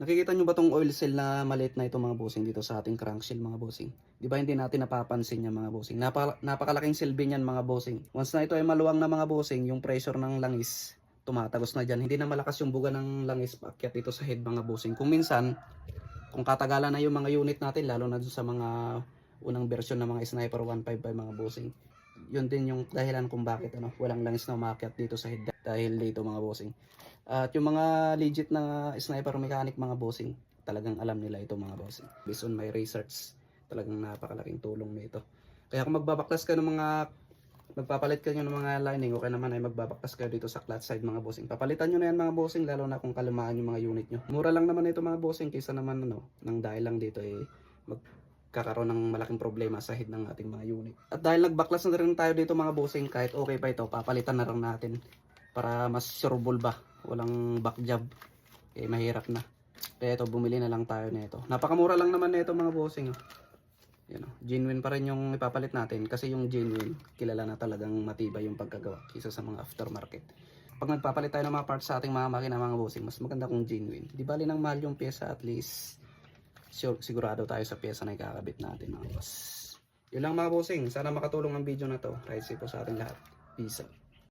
Nakikita nyo ba tong oil seal na maliit na ito mga bossing dito sa ating crankshaft mga bossing? Di ba hindi natin napapansin yan mga bossing? Napa, napakalaking silbi niyan mga bossing. Once na ito ay maluwang na mga bossing, yung pressure ng langis tumatagos na dyan. Hindi na malakas yung buga ng langis paakyat dito sa head mga bossing. Kung minsan, kung katagalan na yung mga unit natin, lalo na sa mga unang version ng mga Sniper 155 mga bossing. Yun din yung dahilan kung bakit ano, walang langis na umakyat dito sa head dahil dito mga bossing. At yung mga legit na sniper mechanic mga bossing, talagang alam nila ito mga bossing. Based on my research, talagang napakalaking tulong nito. Kaya kung magbabaklas ka ng mga magpapalit kayo ng mga lining, okay naman ay magbabaklas kayo dito sa clutch side mga bossing. Papalitan nyo na yan mga bossing, lalo na kung kalumaan yung mga unit nyo. Mura lang naman ito mga bossing, kaysa naman ano, nang dahil lang dito eh, magkakaroon ng malaking problema sa head ng ating mga unit. At dahil nagbaklas na rin tayo dito mga bossing, kahit okay pa ito, papalitan na rin natin para mas sureball ba walang back job. Eh mahirap na. Kaya ito bumili na lang tayo nito. Napakamura lang naman nito mga bossing oh. Yan oh. genuine pa rin yung ipapalit natin kasi yung genuine kilala na talagang matibay yung pagkagawa kaysa sa mga aftermarket. Pag nagpapalit tayo ng mga parts sa ating mga makina mga bossing mas maganda kung genuine. Di bali nang mahal yung pyesa at least sure, sigurado tayo sa pyesa na ikakabit natin mga boss. Yun lang mga bossing. Sana makatulong ang video na to. Right safe po sa ating lahat. Peace out